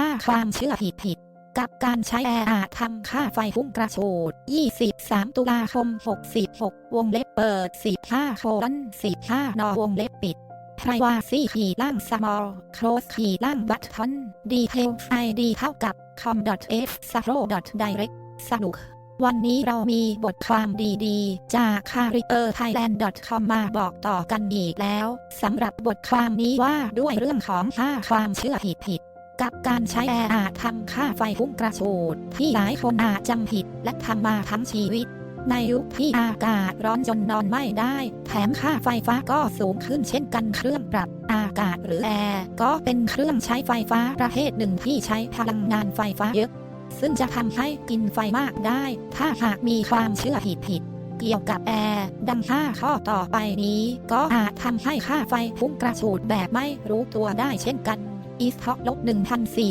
5 ความเชื่อผิดผิดๆกับการใช้แอร์อาจทำค่าไฟพุ่งกระโชด23 ตุลาคม 66 วงเล็บเปิด 15โคลน15 นอวงเล็บปิด privacy ขีดล่าง small close ขีดล่าง button detail id เท่ากับ com.f saro direct สนุก วันนี้เรามีบทความดีๆ จาก c a r i e r thailand com มาบอกต่อกันอีกแล้ว สำหรับบทความนี้ว่าด้วยเรื่องของ5ความเชื่อผิดผิดๆ กับการใช้แอร์อาจทำค่าไฟพุ่งกระโชดที่หลายคนอาจจำผิดและทำมาทั้งชีวิต ในยุคที่อากาศร้อนจนนอนไม่ได้ แถมค่าไฟฟ้าก็สูงขึ้นเช่นกันเครื่องปรับอากาศหรือแอร์ก็เป็นเครื่องใช้ไฟฟ้าประเภทหนึ่งที่ใช้พลังงานไฟฟ้าเยอะ ซึ่งจะทำให้กินไฟมากได้ ถ้าหากมีความเชื่อผิดผิดเกี่ยวกับแอร์ดัง5ข้อต่อไปนี้ ก็อาจทำให้ค่าไฟพุ่งกระฉูดแบบไม่รู้ตัวได้เช่นกัน อีสท็อกลบ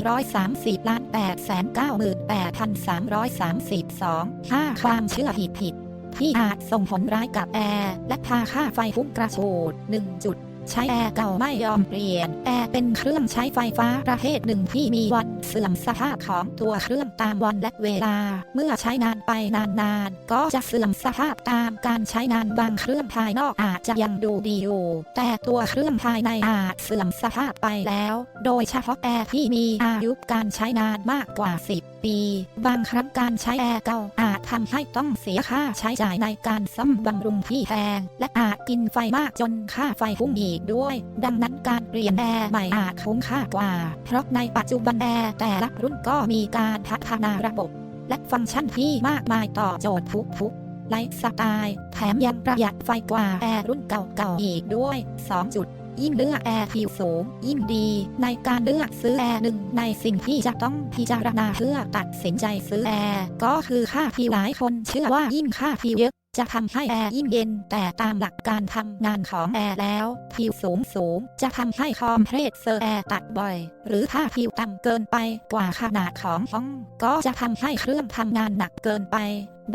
1,430ล้าน898,332 5 ความเชื่อผิดผิด ที่อาจส่งผลร้ายกับแอร์ และพาค่าไฟฟุ้งกระโชด1.1 ใช้แอร์เก่าไม่ยอมเปลี่ยน แอร์เป็นเครื่องใช้ไฟฟ้าประเภทหนึ่งที่มีวันเสื่อมสภาพของตัวเครื่องตามวันและเวลา เมื่อใช้นานไปนานๆ ก็จะเสื่อมสภาพตามการใช้นานบางเครื่องภายนอกอาจจะยังดูดีอยู่ แต่ตัวเครื่องภายในอาจเสื่อมสภาพไปแล้ว โดยเฉพาะแอร์ที่มีอายุการใช้นานมากกว่า 10 ปี บางครั้งการใช้แอร์เก่าอาจทำให้ต้องเสียค่าใช้จ่ายในการซ่อมบำรุงที่แพง และอาจกินไฟมากจนค่าไฟพุ่งอีกด้วย ดังนั้นการเปลี่ยนแอร์ใหม่อาจคุ้มค่ากว่า เพราะในปัจจุบันแอร์แต่ละรุ่นก็มีการพัฒนาระบบ และฟังก์ชันที่มากมายต่อโจทย์ทุกๆไลฟ์สไตล์แถมยังประหยัดไฟกว่าแอร์รุ่นเก่าๆอีกด้วย 2 จุด ยิ่งเลือกแอร์ผิวสูง ยิ่งดี ในการเลือกซื้อแอร์หนึ่งในสิ่งที่จะต้องพิจารณาเพื่อตัดสินใจซื้อแอร์ก็คือค่าผิวหลายคนเชื่อว่ายิ่งค่าผิวเยอะจะทำให้แอร์ยิ่งเย็น แต่ตามหลักการทำงานของแอร์แล้ว ผิวสูงสูง จะทำให้คอมเพรสเซอร์แอร์ตัดบ่อย หรือถ้าผิวต่ำเกินไปกว่าขนาดของห้อง ก็จะทำให้เครื่องทำงานหนักเกินไป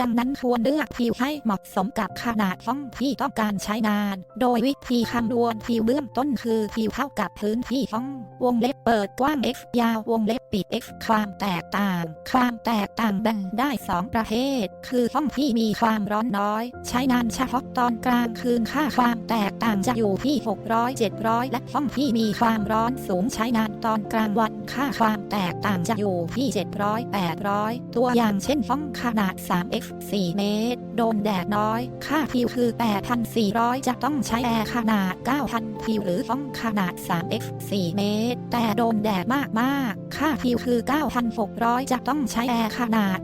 ดังนั้นควรเลือกผิวให้เหมาะสมกับขนาดห้องที่ต้องการใช้งาน โดยวิธีคำนวณผิวเบื้องต้นคือผิวเท่ากับพื้นที่ห้อง วงเล็บเปิดกว้าง x ยาววงเล็บปิด x ความแตกต่าง ความแตกต่างแบ่งได้ 2 ประเภท คือห้องที่มีความร้อนน้อย ใช้งานเฉพาะตอนกลางคืนค่าความแตกต่างจะอยู่ที่ 600 700 และห้องที่มีความร้อนสูงใช้งานตอนกลางวันค่าความแตกต่างจะอยู่ที่ 700 800 ตัวอย่างเช่นห้องขนาด 3x 4 เมตร โดนแดดน้อย ค่าพิวคือ 8,400 จะต้องใช้แอร์ขนาด 9,000 พิวหรือห้องขนาด 3x 4 เมตร แต่โดนแดดมากๆค่าพิวคือ 9,600 จะต้องใช้แอร์ขนาด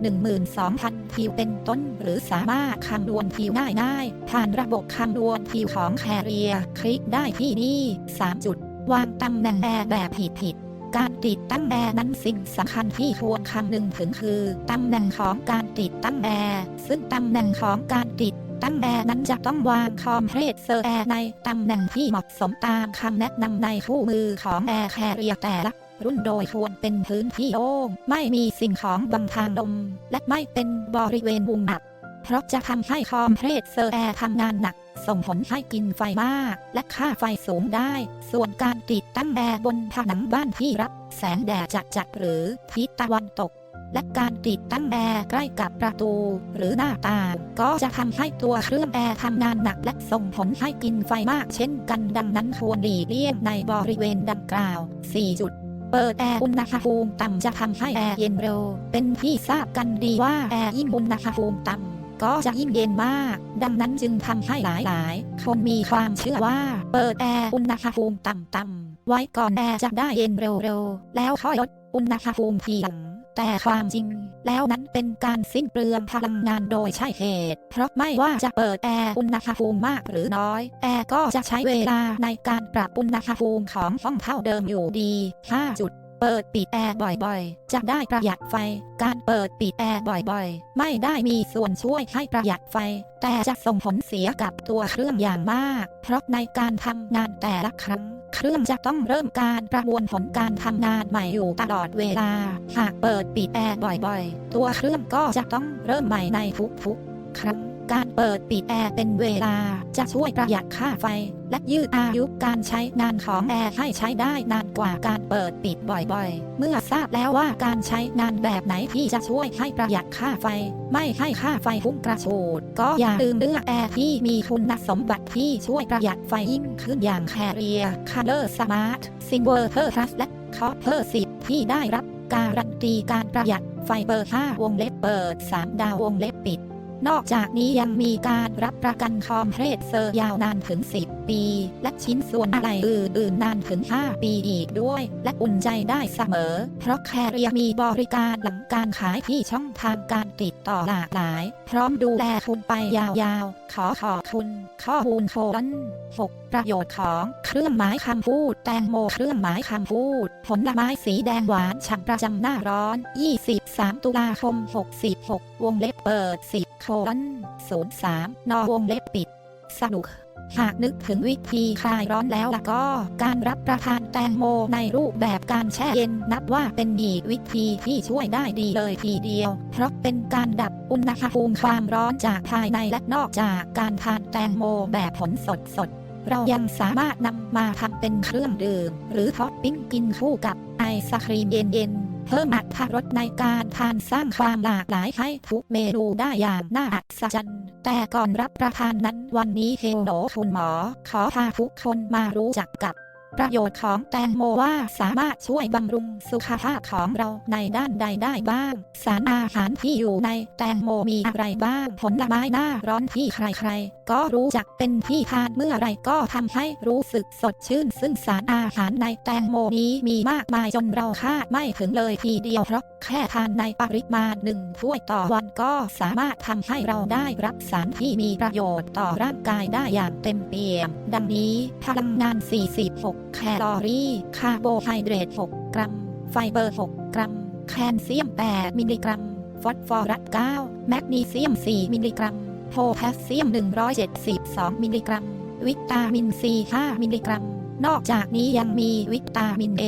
12,000 พิวเป็นต้น หรือสามารถคำนวณพิวง่ายๆผ่านระบบคำนวณพิวของแคเรีย คลิกได้ที่นี่ 3 จุด วางตำแหน่งแอร์แบบผิดๆการติดตั้งแอร์นั้นสิ่งสำคัญที่ควรคำนึงถึงคือ ตำแหน่งของการ ติดตั้งแอร์ซึ่งตำแหน่งของการติดตั้งแอร์นั้นจะต้องวางคอมเพรสเซอร์แอร์ในตำแหน่งที่เหมาะสมตามคำแนะนำในคู่มือของแอร์แคเรียแต่ละรุ่นโดยควรเป็นพื้นที่โล่งไม่มีสิ่งของบังทางลมและไม่เป็นบริเวณมุมอับเพราะจะทำให้คอมเพรสเซอร์แอร์ทำงานหนัก ส่งผลให้กินไฟมาก และค่าไฟสูงได้ ส่วนการติดตั้งแอร์บนผนังบ้านที่รับ แสงแดดจัดๆหรือทิศตะวันตก และการติดตั้งแอร์ใกล้กับประตู หรือหน้าต่าง ก็จะทำให้ตัวเครื่องแอร์ทำงานหนักและส่งผลให้กินไฟมากเช่นกันดังนั้นควรหลีกเลี่ยงในบริเวณดังกล่าว 4 จุดเปิดแอร์อุณหภูมิต่ำจะทำให้แอร์เย็นเร็ว เป็นที่ทราบกันดีว่าแอร์ยิ่งอุณหภูมิต่ำก็จะยิ่งเย็นมาก ดังนั้นจึงทำให้หลายๆ คนมีความเชื่อว่า เปิดแอร์อุณหภูมิต่ำๆไว้ก่อนแอร์จะได้เย็นเร็วๆ แล้วค่อยลดอุณหภูมิทีหลัง แต่ความจริง แล้วนั้นเป็นการสิ้นเปลืองพลังงานโดยใช่เหตุ เพราะไม่ว่าจะเปิดแอร์อุณหภูมิมากหรือน้อย แอร์ก็จะใช้เวลาในการปรับอุณหภูมิของห้องเท่าเดิมอยู่ดี 5 จุดเปิดปิดแอร์บ่อยๆ จะได้ประหยัดไฟ การเปิดปิดแอร์บ่อยๆ ไม่ได้มีส่วนช่วยให้ประหยัดไฟ แต่จะส่งผลเสียกับตัวเครื่องอย่างมาก เพราะในการทำงานแต่ละครั้ง เครื่องจะต้องเริ่มการประมวลผลการทำงานใหม่อยู่ตลอดเวลา หากเปิดปิดแอร์บ่อยๆ ตัวเครื่องก็จะต้องเริ่มใหม่ในทุกๆครั้ง การเปิดปิดแอร์เป็นเวลา จะช่วยประหยัดค่าไฟ และยืดอายุการใช้งานของแอร์ให้ใช้ได้นานกว่าการเปิดปิดบ่อยๆ เมื่อทราบแล้วว่าการใช้งานแบบไหนที่จะช่วยให้ประหยัดค่าไฟ ไม่ให้ค่าไฟพุ่งกระฉูดก็อย่าลืมเลือกแอร์ที่มีคุณสมบัติที่ช่วยประหยัดไฟยิ่งขึ้นอย่าง Carrier Color Smart Silver Plus และ Copper 10ที่ได้รับการันตีการประหยัดไฟเบอร์ 5 วงเล็บเปิด 3 ดาววงเล็บปิด นอกจากนี้ยังมีการรับประกันคอมเพรสเซอร์ยาวนานถึง 10 ปี และชิ้นส่วนอะไรอื่นๆนานถึง 5 ปีอีกด้วย และอุ่นใจได้เสมอ เพราะแคเรียมีบริการหลังการขายที่ช่องทางการติดต่อหลากหลาย พร้อมดูแลคุณไปยาวๆ ขอขอบคุณ ข้อมูลโคลน6 ประโยชน์ของเครื่องหมายคำพูด แตงโมเครื่องหมายคำพูด ผลไม้สีแดงหวานฉ่ำประจำหน้าร้อน 23 ตุลาคม 66 วงเล็บเปิด 10 โคลน03นอวงเล็บปิด สนุก หากนึกถึงวิธีคลายร้อนแล้วล่ะก็ การรับประทานแตงโมในรูปแบบการแช่เย็นนับว่าเป็นอีกวิธีที่ช่วยได้ดีเลยทีเดียว เพราะเป็นการดับอุณหภูมิความร้อนจากภายในและนอกจากการทานแตงโมแบบผลสดสดๆ เรายังสามารถนำมาทำเป็นเครื่องดื่ม หรือท็อปปิ้งกินคู่กับไอศครีมเย็นๆ เพิ่มอรรถรสในการทานสร้างความหลากหลายให้ทุกเมนูได้อย่างน่าอัศจรรย์ แต่ก่อนรับประทานนั้นวันนี้เฮลโหลคุณหมอ ขอพาทุกคนมารู้จักกับ ประโยชน์ของแตงโมว่าสามารถช่วยบำรุงสุขภาพของเราในด้านใดได้บ้าง สารอาหารที่อยู่ในแตงโมมีอะไรบ้าง ผลไม้หน้าร้อนที่ใครๆ ก็รู้จักเป็นที่ทานเมื่อไรก็ทำให้รู้สึกสดชื่น ซึ่งสารอาหารในแตงโมนี้มีมากมายจนเราคาดไม่ถึงเลยทีเดียวเพราะ แค่ทานในปริมาณหนึ่งถ้วยต่อวันก็สามารถทำให้เราได้รับสารที่มีประโยชน์ต่อร่างกายได้อย่างเต็มเปี่ยม ดังนี้พลังงาน 46 แคลอรี่ คาร์โบไฮเดรต 6 กรัม ไฟเบอร์ 6 กรัม แคลเซียม 8 มิลลิกรัม ฟอสฟอรัส 9 แมกนีเซียม 4 มิลลิกรัม โพแทสเซียม 172 มิลลิกรัม วิตามินซี5มิลลิกรัม นอกจากนี้ยังมีวิตามินเอ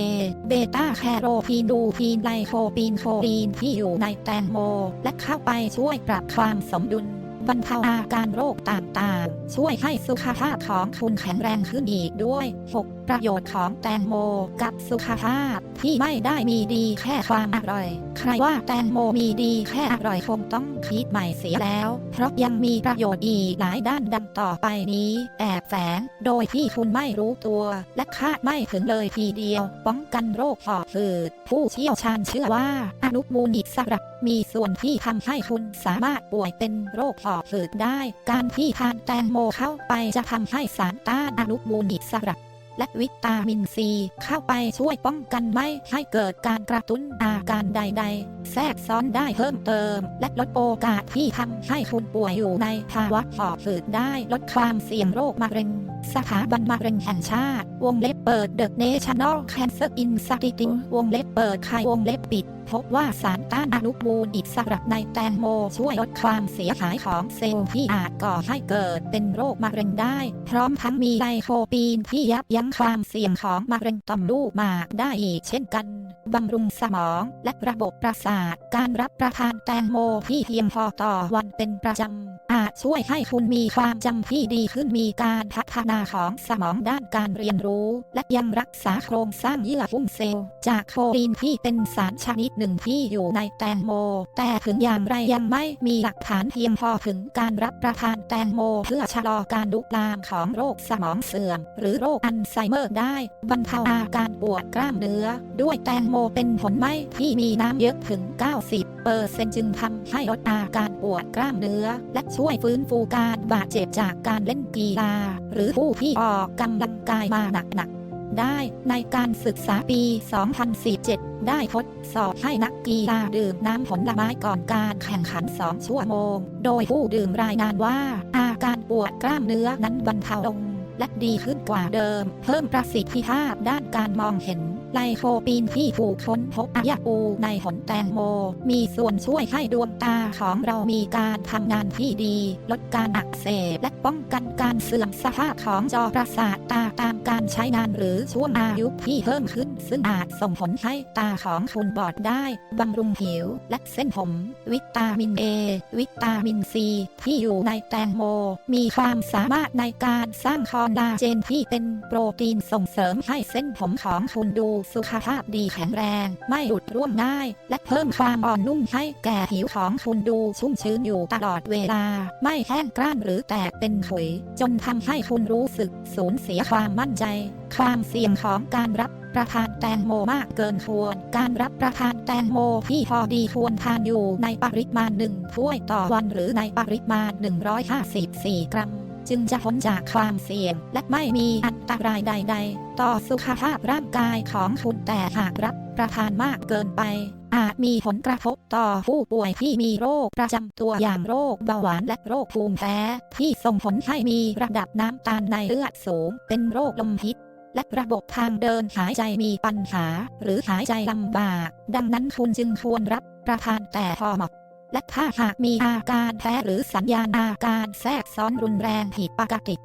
เบต้าแคโรทีนดูทีนไลโคปีนโคลีนที่อยู่ในแตงโม และเข้าไปช่วยปรับความสมดุลบรรเทาอาการโรคต่างๆ ช่วยให้สุขภาพของคุณแข็งแรงขึ้นอีกด้วย 6ประโยชน์ของแตงโมกับสุขภาพที่ไม่ได้มีดีแค่ความอร่อย ใครว่าแตงโมมีดีแค่อร่อยคงต้องคิดใหม่เสียแล้ว เพราะยังมีประโยชน์อีกหลายด้านดังต่อไปนี้ แอบแฝงโดยที่คุณไม่รู้ตัว และคาดไม่ถึงเลยทีเดียว ป้องกันโรคหอบหืดผู้เชี่ยวชาญเชื่อว่าอนุมูลอิสระมีส่วนที่ทำให้คุณสามารถป่วยเป็นโรคหอบหืดได้ การที่ทานแตงโมเข้าไปจะทำให้สารต้านอนุมูลอิสระ และวิตามินซีเข้าไปช่วยป้องกันไม่ให้เกิดการกระตุ้นอาการใด ๆ แทรกซ้อนได้เพิ่มเติม และลดโอกาสที่ทำให้คุณป่วยอยู่ในภาวะหอบหืดได้ลดความเสี่ยงโรคมะเร็ง สถาบันมะเร็งแห่งชาติ วงเล็บเปิด The National Cancer Institute วงเล็บเปิดใครวงเล็บปิด พบว่าสารต้านอนุมูลอิสระในแตงโมช่วยลดความเสียหายของเซลล์ที่อาจก่อให้เกิดเป็นโรคมะเร็งได้ พร้อมทั้งมีไลโคปีนที่ยับยั้งความเสี่ยงของมะเร็งต่อมลูกหมากได้อีกเช่นกันบำรุงสมองและระบบประสาท การรับประทานแตงโมที่เพียงพอต่อวันเป็นประจำ อาจช่วยให้คุณมีความจำที่ดีขึ้นมีการพัฒนาของสมองด้านการเรียนรู้ และยังรักษาโครงสร้างเยื่อหุ้มเซลล์ จากโคลีนที่เป็นสารชนิดหนึ่งที่อยู่ในแตงโม แต่ถึงอย่างไรยังไม่มีหลักฐานเพียงพอถึงการรับประทานแตงโม เพื่อชะลอการลุกลามของโรคสมองเสื่อม หรือโรคอัลไซเมอร์ได้บรรเทาอาการปวดกล้ามเนื้อ ด้วยแตงโมเป็นผลไม้ที่มีน้ำเยอะถึง 90เปอร์เซนจึงทำให้ลดอาการปวดกล้ามเนื้อและช่วยฟื้นฟูการบาดเจ็บจากการเล่นกีฬา หรือผู้ที่ออกกำลังกายมาหนักๆ ได้ในการศึกษาปี 2047 ได้ทดสอบให้นักกีฬาดื่มน้ำผลไม้ก่อนการแข่งขัน 2 ชั่วโมง โดยผู้ดื่มรายงานว่า อาการปวดกล้ามเนื้อนั้นบรรเทาลง และดีขึ้นกว่าเดิม เพิ่มประสิทธิภาพด้านการมองเห็นไลโคปีนที่ถูกค้นพบอายาปูในผลแตงโม มีส่วนช่วยให้ดวงตาของเรามีการทำงานที่ดี ลดการอักเสบและป้องกันการเสื่อมสภาพของจอประสาทตาตามการใช้งานหรือช่วงอายุที่เพิ่มขึ้นซึ่งอาจส่งผลให้ตาของคุณบอดได้ บำรุงผิวและเส้นผม วิตามินเอวิตามินซีที่อยู่ในแตงโม มีความสามารถในการสร้างคอลลาเจนที่เป็นโปรตีนส่งเสริมให้เส้นผมของคุณดูสุขภาพดีแข็งแรง ไม่หลุดร่วงง่าย และเพิ่มความอ่อนนุ่มให้แก่ผิวของคุณดูชุ่มชื้นอยู่ตลอดเวลา ไม่แห้งกร้านหรือแตกเป็นขุย จนทำให้คุณรู้สึกสูญเสียความมั่นใจ ความเสี่ยงของการรับ ประทานแตงโมมากเกินควร การรับประทานแตงโมที่พอดีควรทานอยู่ในปริมาณหนึ่งถ้วยต่อวันหรือในปริมาณ 154 กรัม จึงจะพ้นจากความเสี่ยง และไม่มีอันตรายใด ๆ ต่อสุขภาพร่างกายของคุณแต่หากรับประทานมากเกินไป อาจมีผลกระทบต่อผู้ป่วยที่มีโรคประจำตัวอย่างโรคเบาหวานและโรคภูมิแพ้ ที่ส่งผลให้มีระดับน้ำตาลในเลือดสูง เป็นโรคลมพิษ และระบบทางเดินหายใจมีปัญหา หรือหายใจลำบาก ดังนั้นคุณจึงควรรับประทานแต่พอเหมาะและถ้าหากมีอาการแพ้หรือสัญญาณอาการแทรกซ้อนรุนแรงผิดปกติ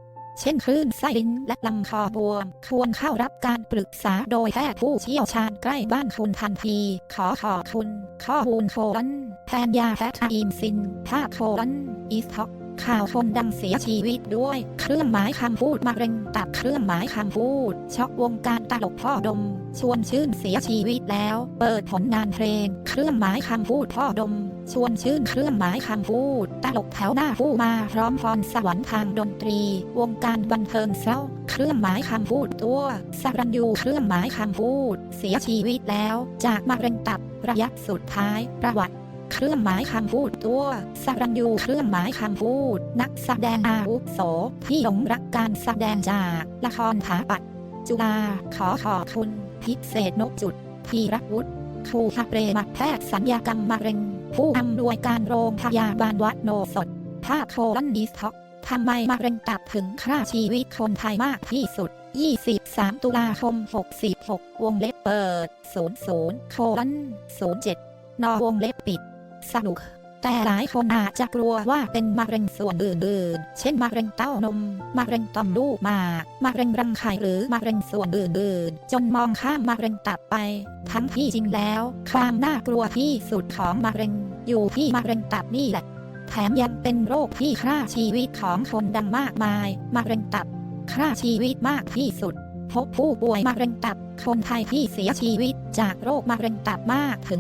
เช่นคลื่นไส้ลิ้นและลำคอบวม ควรเข้ารับการปรึกษาโดยแพทย์ผู้เชี่ยวชาญใกล้บ้านคุณทันที ขอขอบคุณ ข้อมูลโคลนแทนยาแพทอีมซินภาพโคลนอีสท็อก ข่าวคนดังเสียชีวิตด้วย เครื่องหมายคำพูดมะเร็งตับเครื่องหมายคำพูด ช็อกวงการตลกพ่อดม ชวนชื่นเสียชีวิตแล้ว เปิดผลงานเพลง เครื่องหมายคำพูดพ่อดม ชวนชื่นเครื่องหมายคำพูด ตลกแถวหน้าผู้มาพร้อมพรสวรรค์ทางดนตรี วงการบันเทิงเศร้าเครื่องหมายคำพูดตัวสรัญยูเครื่องหมายคำพูด เสียชีวิตแล้ว จากมะเร็งตับระยะสุดท้ายประวัติ เครื่องหมายคำพูดตัวสรัญยูเครื่องหมายคำพูด นักแสดงอาวุโสที่หลงรักการแสดงจากละครถาปัด จุฬาขอขอบคุณ พิเศษนกจุดทีรักวุฒิครูฮับเรมแพทย์สัญญากรรมมะเร็ง ผู้อำนวยการโรงพยาบาลวัดโนสดภาพโคลันดิสท็อกทำไมมะเร็งตับถึงฆ่าชีวิตคนไทยมากที่สุด 23 ตุลาคม 66 วงเล็บเปิด 00 โคลัน07 นอวงเล็บปิด สนุก แต่หลายคนอาจจะกลัวว่าเป็นมะเร็งส่วนอื่นๆ เช่นมะเร็งเต้านม มะเร็งต่อมลูกหมากมะเร็งรังไข่หรือมะเร็งส่วนอื่นๆ จนมองข้ามมะเร็งตับไป ทั้งที่จริงแล้ว ความน่ากลัวที่สุดของมะเร็ง อยู่ที่มะเร็งตับนี่แหละ แถมยังเป็นโรคที่ฆ่าชีวิตของคนดังมากมาย มะเร็งตับฆ่าชีวิตมากที่สุด พบผู้ป่วยมะเร็งตับ คนไทยที่เสียชีวิตจากโรคมะเร็งตับมากถึง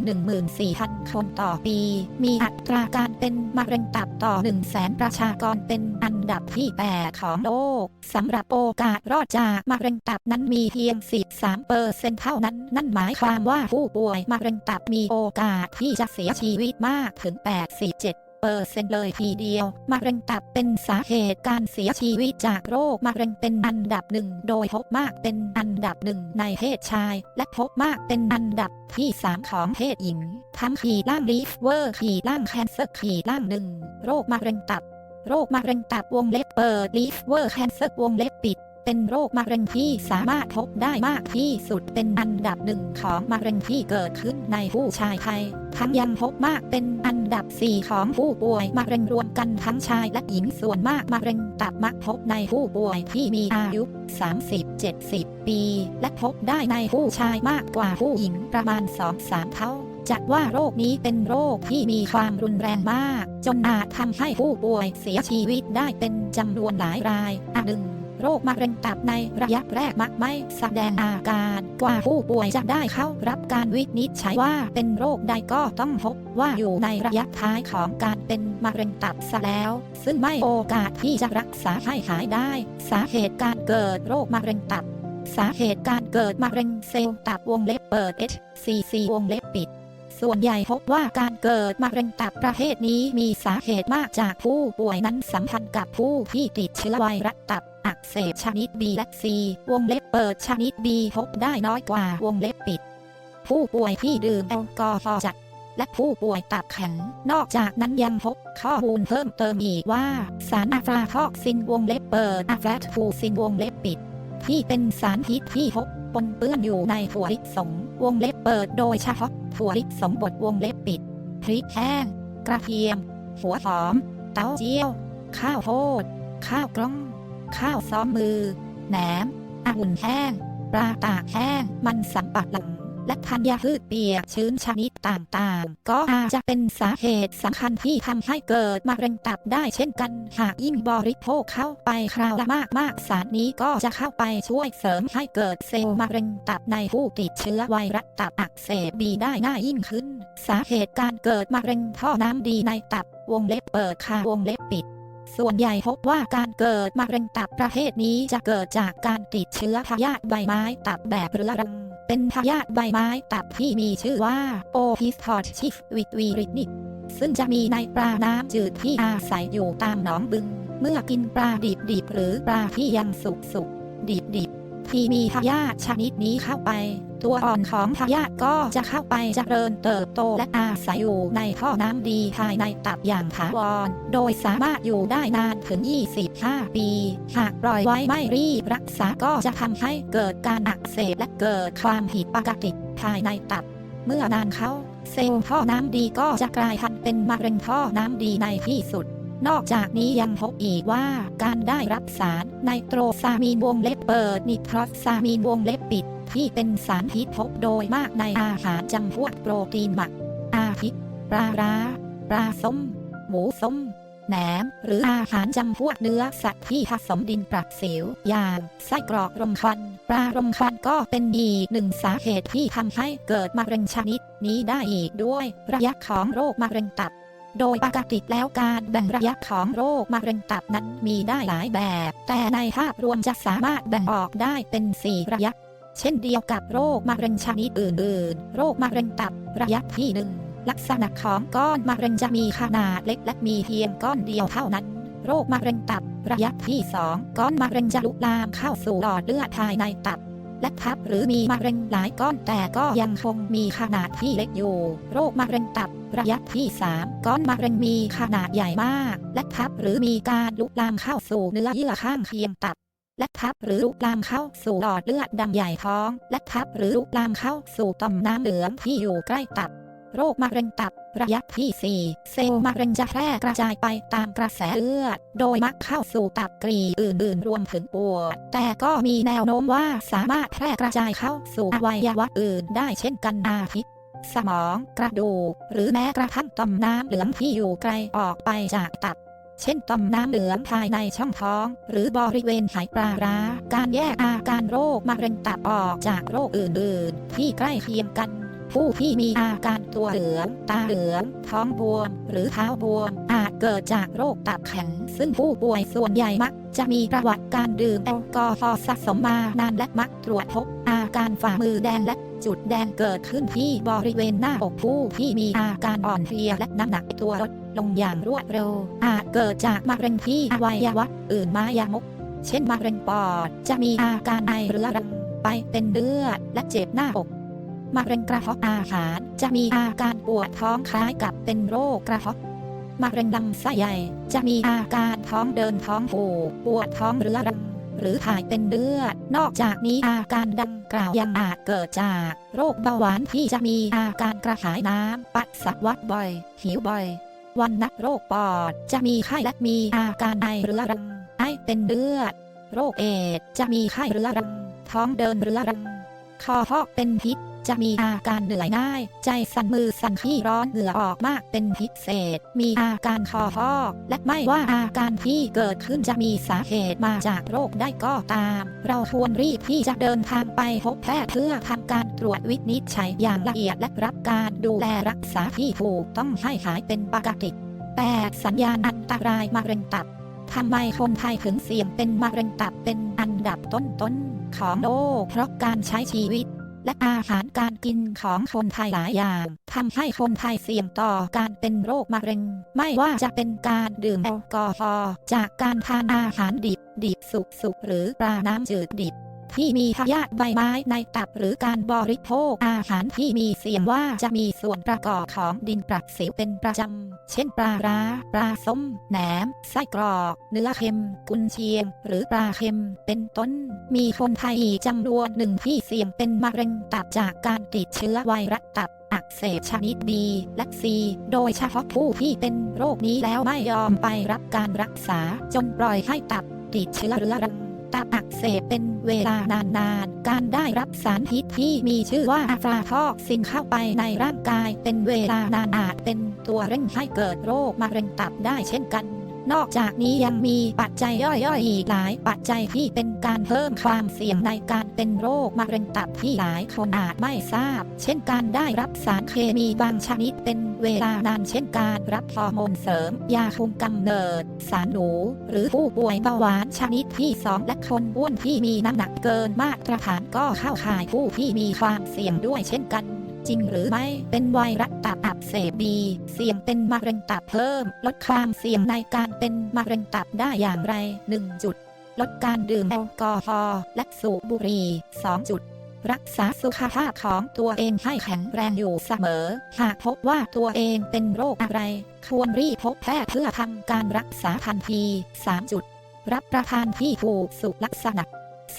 14,000 คนต่อปี มีอัตราการเป็นมะเร็งตับต่อ 1 0 0 0 0แสนประชากรเป็นอันดับที่ 8 ของโลก สำหรับโอกาสรอดจากมะเร็งตับนั้นมีเพียง 13เปอร์เซ็นเท่านั้น นั่นหมายความว่าผู้ป่วยมะเร็งตับมีโอกาสที่จะเสียชีวิตมากถึง 87 เปอร์เซ็นต์เลยทีเดียว มะเร็งตับเป็นสาเหตุการเสียชีวิตจากโรคมะเร็งเป็นอันดับหนึ่ง โดยพบมากเป็นอันดับหนึ่งในเพศชาย และพบมากเป็นอันดับที่3ของเพศหญิง ทั้งขีดล่างลีฟเวอร์ขีดล่างแคนเซอร์ขีดล่างหนึ่ง โรคมะเร็งตับ โรคมะเร็งตับวงเล็บเปิดลีฟเวอร์แคนเซอร์วงเล็บปิด เป็นโรคมะเร็งที่สามารถพบได้มากที่สุดเป็นอันดับหนึ่งของมะเร็งที่เกิดขึ้นในผู้ชายไทย ทั้งยังพบมากเป็นอันดับ 4 ของผู้ป่วยมะเร็งรวมกันทั้งชายและหญิงส่วนมากมะเร็งตับมักพบในผู้ป่วยที่มีอายุ 30-70 ปี และพบได้ในผู้ชายมากกว่าผู้หญิงประมาณ 2-3 เท่าจัดว่าโรคนี้เป็นโรคที่มีความรุนแรงมาก จนอาจทำให้ผู้ป่วยเสียชีวิตได้เป็นจำนวนหลายรายอันหนึ่ง โรคมะเร็งตับในระยะแรกมักไม่แสดงอาการ กว่าผู้ป่วยจะได้เข้ารับการวินิจฉัยว่าเป็นโรคใดก็ต้องพบว่าอยู่ในระยะท้ายของการเป็นมะเร็งตับซะแล้ว ซึ่งไม่โอกาสที่จะรักษาให้หายได้ สาเหตุการเกิดโรคมะเร็งตับ สาเหตุการเกิดมะเร็งเซลล์ตับวงเล็บเปิด HCC วงเล็บปิดส่วนใหญ่พบว่าการเกิดมะเร็งตับประเภทนี้มีสาเหตุมากจากผู้ป่วยนั้นสัมพันธ์กับผู้ที่ติดเชื้อไวรัสตับ อักเสบชนิด B และ C วงเล็บเปิดชนิด B พบได้น้อยกว่าวงเล็บปิด ผู้ป่วยที่ดื่มแอลกอฮอล์จัดและผู้ป่วยตับแข็ง นอกจากนั้นยังพบข้อมูลเพิ่มเติมอีกว่า สารอะฟลาทอกซินวงเล็บเปิดอะแฟลตฟูซินวงเล็บปิด ที่เป็นสารพิษที่พบปนเปื้อนอยู่ในถั่วลิสงวงเล็บเปิดโดยเฉพาะถั่วลิสงบดวงเล็บปิดพริกแห้ง กระเทียม หัวหอม เต้าเจี้ยว ข้าวโพด ข้าวกล้อง ข้าวซ้อมมือ แหนมองุ่นแห้ง ปลาตากแห้ง มันสำปะหลัง และธัญพืชเปียกชื้นชนิดต่างๆ ก็อาจจะเป็นสาเหตุสำคัญที่ทำให้เกิดมะเร็งตับได้เช่นกัน หากยิ่งบริโภคเข้าไปคราวละมากๆ สารนี้ก็จะเข้าไปช่วยเสริมให้เกิดเซลล์มะเร็งตับในผู้ติดเชื้อไวรัสตับอักเสบบีได้ง่ายยิ่งขึ้น สาเหตุการเกิดมะเร็งท่อน้ำดีในตับวงเล็บเปิดค่ะวงเล็บปิด ส่วนใหญ่พบว่าการเกิดมะเร็งตับประเภทนี้จะเกิดจากการติดเชื้อพยาธิใบไม้ตับแบบเรื้อรัง เป็นพยาธิใบไม้ตับที่มีชื่อว่าโอพิสทอดชิฟวิตวีรินิกซึ่งจะมีในปลาน้ำจืดที่อาศัยอยู่ตามหนองบึง เมื่อกินปลาดิบๆหรือปลาที่ยังสุกๆดิบๆ ที่มีพยาธิชนิดนี้เข้าไป ตัวอ่อนของพยาธิก็จะเข้าไปเจริญเติบโตและอาศัยอยู่ในท่อน้ำดีภายในตับอย่างถาวร โดยสามารถอยู่ได้นานถึง 25 ปี หากปล่อยไว้ไม่รีบรักษาก็จะทำให้เกิดการอักเสบและเกิดความผิดปกติภายในตับ เมื่อนานเข้าเซลล์ท่อน้ำดีก็จะกลายพันธุ์เป็นมะเร็งท่อน้ำดีในที่สุด นอกจากนี้ยังพบอีกว่าการได้รับสารไนโตรซามีนวงเล็บเปิดนิโตรซามีนวงเล็บปิด ที่เป็นสารพิษพบโดยมากในอาหารจำพวกโปรตีนหมัก อาทิปลาร้าปลาส้ม หมูส้มแหนม หรืออาหารจำพวกเนื้อสัตว์ที่ผสมดินปรับสิว อย่างไส้กรอกรมควันปลารมควันก็เป็นอีกหนึ่งสาเหตุที่ทำให้เกิดมะเร็งชนิดนี้ได้อีกด้วยระยะของโรคมะเร็งตับ โดยปกติแล้วการแบ่งระยะของโรคมะเร็งตับนั้นมีได้หลายแบบ แต่ในภาพรวมจะสามารถแบ่งออกได้เป็น 4 ระยะ เช่นเดียวกับโรคมะเร็งชนิดอื่นๆ โรคมะเร็งตับระยะที่หนึ่งลักษณะของก้อนมะเร็งจะมีขนาดเล็กและมีเพียงก้อนเดียวเท่านั้น โรคมะเร็งตับระยะที่ 2 ก้อนมะเร็งจะลุกลามเข้าสู่หลอดเลือดภายในตับ และทับหรือมีมะเร็งหลายก้อนแต่ก็ยังคงมีขนาดที่เล็กอยู่ โรคมะเร็งตับระยะที่ 3 ก้อนมะเร็งมีขนาดใหญ่มาก และทับหรือมีการลุกลามเข้าสู่เนื้อเยื่อข้างเคียงตับและทับหรือลุกลามเข้าสู่หลอดเลือดดำใหญ่ท้อง และทับหรือลุกลามเข้าสู่ต่อมน้ำเหลืองที่อยู่ใกล้ตับ โรคมะเร็งตับ ระยะที่ 4 เซลล์มะเร็งจะแพร่กระจายไปตามกระแสเลือด โดยมักเข้าสู่ตับกรีอื่นๆ รวมถึงปวด แต่ก็มีแนวโน้มว่าสามารถแพร่กระจายเข้าสู่อวัยวะอื่นได้เช่นกันอาทิสมอง กระดูก หรือแม้กระทั่งต่อมน้ำเหลืองที่อยู่ไกลออกไปจากตับเช่นต่อมน้ำเหลืองภายในช่องท้อง หรือบริเวณไหปลาร้า การแยกอาการโรคมะเร็งตับออกจากโรคอื่นๆ ที่ใกล้เคียงกัน ผู้ที่มีอาการตัวเหลือง ตาเหลือง ท้องบวม หรือเท้าบวม อาจเกิดจากโรคตับแข็ง ซึ่งผู้ป่วยส่วนใหญ่มัก จะมีประวัติการดื่มแอลกอฮอล์สะสมมานานและมักตรวจพบอาการฝ่ามือแดงและจุดแดงเกิดขึ้นที่บริเวณหน้าอกผู้ที่มีอาการอ่อนเพลียและน้ำหนักตัวลดลงอย่างรวดเร็ว อาจเกิดจากมะเร็งที่อวัยวะอื่นมายามก เช่นมะเร็งปอด จะมีอาการไอเรื้อรังไปเป็นเลือดและเจ็บหน้าอก มะเร็งกระเพาะอาหาร จะมีอาการปวดท้องคล้ายกับเป็นโรคกระเพาะมะเร็งลำไส้ใหญ่ จะมีอาการท้องเดินท้องผูกปวดท้องเรื้อรังหรือถ่ายเป็นเลือด นอกจากนี้อาการดังกล่าวยังอาจเกิดจาก โรคเบาหวานที่จะมีอาการกระหายน้ำปัสสาวะบ่อย หิวบ่อย วันนักโรคปอดจะมีไข้และมีอาการไอเรื้อรัง ไอเป็นเลือด โรคเอดจะมีไข้เรื้อรัง ท้องเดินเรื้อรัง คอพอกเป็นพิษ จะมีอาการเหนื่อยง่าย ใจสั่นมือสั่นขี้ร้อนเหงื่อออกมากเป็นพิเศษ มีอาการคอพอกและไม่ว่าอาการที่เกิดขึ้นจะมีสาเหตุมาจากโรคได้ก็ตาม เราควรรีบที่จะเดินทางไปพบแพทย์เพื่อทำการตรวจวินิจฉัยอย่างละเอียดและรับการดูแลรักษาที่ถูกต้องให้หายเป็นปกติ 8 สัญญาณอันตรายมะเร็งตับทำไมคนไทยถึงเสี่ยงเป็นมะเร็งตับเป็นอันดับต้นๆของโลกเพราะการใช้ชีวิต และอาหารการกินของคนไทยหลายอย่างทำให้คนไทยเสี่ยงต่อการเป็นโรคมะเร็ง ไม่ว่าจะเป็นการดื่มแอลกอฮอล์จากการทานอาหารดิบดิบสุกสุกหรือปลาน้ำจืดดิบ ที่มีพยาธิใบไม้ในตับหรือการบริโภคอาหารที่มีเสี่ยงว่าจะมีส่วนประกอบของดินปรักสิวเป็นประจำ เช่นปลาร้า ปลาส้ม แหนม ไส้กรอก เนื้อเค็ม กุนเชียง หรือปลาเค็ม เป็นต้น มีคนไทยจำนวนหนึ่งที่เสี่ยงเป็นมะเร็งตับจากการติดเชื้อไวรัสตับอักเสบชนิด B และ C โดยเฉพาะผู้ที่เป็นโรคนี้แล้วไม่ยอมไปรับการรักษา จนปล่อยให้ตับติดเชื้อเรื้อรัง ตับอักเสบเป็นเวลานานๆการได้รับสารพิษที่มีชื่อว่าอะฟลาทอกซินเข้าไปในร่างกายเป็นเวลานานอาจเป็นตัวเร่งให้เกิดโรคมะเร็งตับได้เช่นกัน นอกจากนี้ยังมีปัจจัยย่อยๆอีกหลาย ปัจจัยที่เป็นการเพิ่มความเสี่ยงในการเป็นโรคมะเร็งตับที่หลายคนอาจไม่ทราบ เช่นการได้รับสารเคมีบางชนิดเป็นเวลานานเช่นการรับฮอร์โมนเสริม ยาคุมกำเนิด สารหนู หรือผู้ป่วยเบาหวานชนิดที่ 2 และคนอ้วนที่มีน้ำหนักเกินมาตรฐานก็เข้าข่ายผู้ที่มีความเสี่ยงด้วยเช่นกัน จริงหรือไม่ เป็นไวรัสตับอักเสบบี เสี่ยงเป็นมะเร็งตับเพิ่ม ลดความเสี่ยงในการเป็นมะเร็งตับได้อย่างไร 1 จุด ลดการดื่มแอลกอฮอล์และสูบบุหรี่ 2 จุดรักษาสุขภาพของตัวเองให้แข็งแรงอยู่เสมอ หากพบว่าตัวเองเป็นโรคอะไร ควรรีบพบแพทย์เพื่อทำการรักษาทันที 3 จุด รับประทานที่ถูกสุขลักษณะ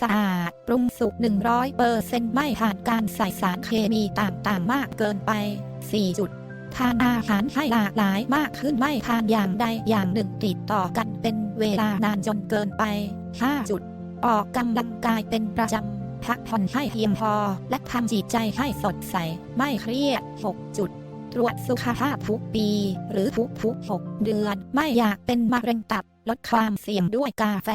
สะอาด ปรุงสุก 100เปอร์เซ็นต์ไม่ผ่านการใส่สารเคมีต่างๆ มากเกินไป 4 จุดทานอาหารให้หลากหลายมากขึ้นไม่ทานอย่างใดอย่างหนึ่งติดต่อกันเป็นเวลานานจนเกินไป 5 จุดออกกำลังกายเป็นประจำ พักผ่อนให้เพียงพอ และทำจิตใจให้สดใส ไม่เครียด 6 จุดตรวจสุขภาพทุกปี หรือทุกทุกๆ6เดือน ไม่อยากเป็นมะเร็งตับ ลดความเสี่ยงด้วยกาแฟ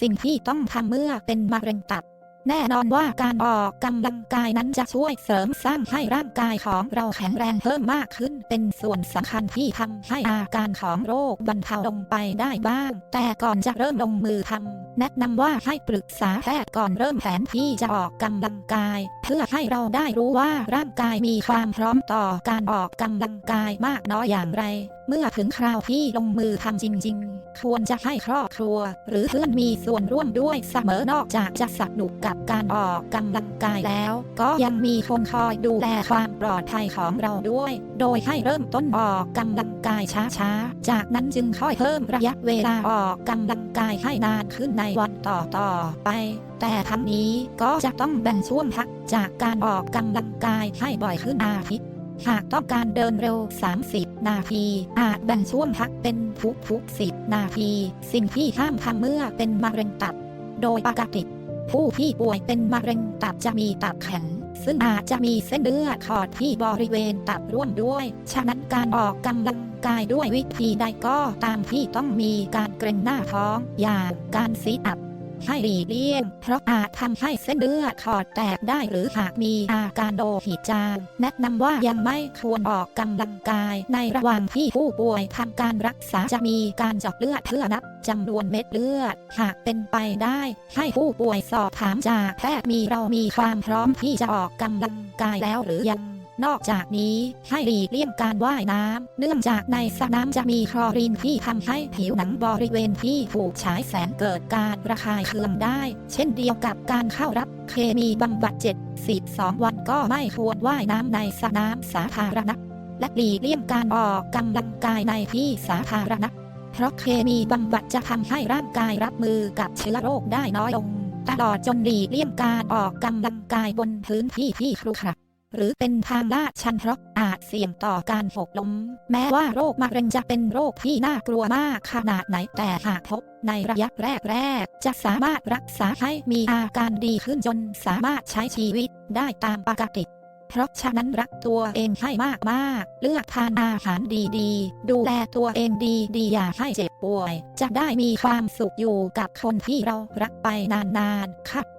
สิ่งที่ต้องทำเมื่อเป็นมะเร็งตับ แน่นอนว่าการออกกำลังกายนั้นจะช่วยเสริมสร้างให้ร่างกายของเราแข็งแรงเพิ่มมากขึ้น เป็นส่วนสำคัญที่ทำให้อาการของโรคบรรเทาลงไปได้บ้าง แต่ก่อนจะเริ่มลงมือทำแนะนำว่าให้ปรึกษาแพทย์ก่อนเริ่มแผนที่จะออกกำลังกาย เพื่อให้เราได้รู้ว่าร่างกายมีความพร้อมต่อการออกกำลังกายมากน้อยอย่างไร เมื่อถึงคราวที่ลงมือทำจริง ๆ ควรจะให้ครอบครัว หรือเพื่อนมีส่วนร่วมด้วยเสมอนอกจากจะสนุกกับการออกกำลังกายแล้ว ก็ยังมีคนคอยดูแลความปลอดภัยของเราด้วย โดยให้เริ่มต้นออกกำลังกายช้าๆ จากนั้นจึงค่อยเพิ่มระยะเวลาออกกำลังกายให้นานขึ้นในวันต่อๆไปแต่ทั้งนี้ก็จะต้องแบ่งช่วงพักจากการออกกำลังกายให้บ่อยขึ้นอาทิตย์ หากต้องการเดินเร็ว 30 นาที อาจแบ่งช่วงพักเป็นทุกๆ10นาที สิ่งที่ห้ามทำเมื่อเป็นมะเร็งตับ โดยปกติผู้ที่ป่วยเป็นมะเร็งตับจะมีตับแข็ง ซึ่งอาจจะมีเส้นเลือดขอดที่บริเวณตับร่วมด้วย ฉะนั้นการออกกำลังกายด้วยวิธีใดก็ตามที่ต้องมีการเกร็งหน้าท้อง อย่างการซีอัพ ให้หลีกเลี่ยง เพราะอาจทำให้เส้นเลือดขอดแตกได้หรือหากมีอาการโลหิจางแนะนำว่ายังไม่ควรออกกำลังกาย ในระหว่างที่ผู้ป่วยทำการรักษาจะมีการเจาะเลือดเพื่อนับจำนวนเม็ดเลือด หากเป็นไปได้ ให้ผู้ป่วยสอบถามจากแพทย์มีเรามีความพร้อมที่จะออกกำลังกายแล้วหรือยัง นอกจากนี้ให้หลีกเลี่ยงการว่ายน้ำ เนื่องจากในสระน้ำจะมีคลอรีนที่ทำให้ผิวหนังบริเวณที่ถูกฉายแสงเกิดการระคายเคืองได้ เช่นเดียวกับการเข้ารับเคมีบำบัด7 12วันก็ไม่ควรว่ายน้ำในสระน้ำสาธารณะ และหลีกเลี่ยงการออกกำลังกายในที่สาธารณะ เพราะเคมีบำบัดจะทำให้ร่างกายรับมือกับเชื้อโรคได้น้อยลง ตลอดจนหลีกเลี่ยงการออกกำลังกายบนพื้นที่ที่ครุขระ หรือเป็นทางลาดชันเพราะอาจเสี่ยงต่อการหกล้ม แม้ว่าโรคมะเร็งจะเป็นโรคที่น่ากลัวมากขนาดไหนแต่หากพบในระยะแรกๆจะสามารถรักษาให้มีอาการดีขึ้นจนสามารถใช้ชีวิตได้ตามปกติเพราะฉะนั้นรักตัวเองให้มากๆ เลือกทานอาหารดีๆ ดูแลตัวเองดีๆ อย่าให้เจ็บป่วย จะได้มีความสุขอยู่กับคนที่เรารักไปนานๆค่ะ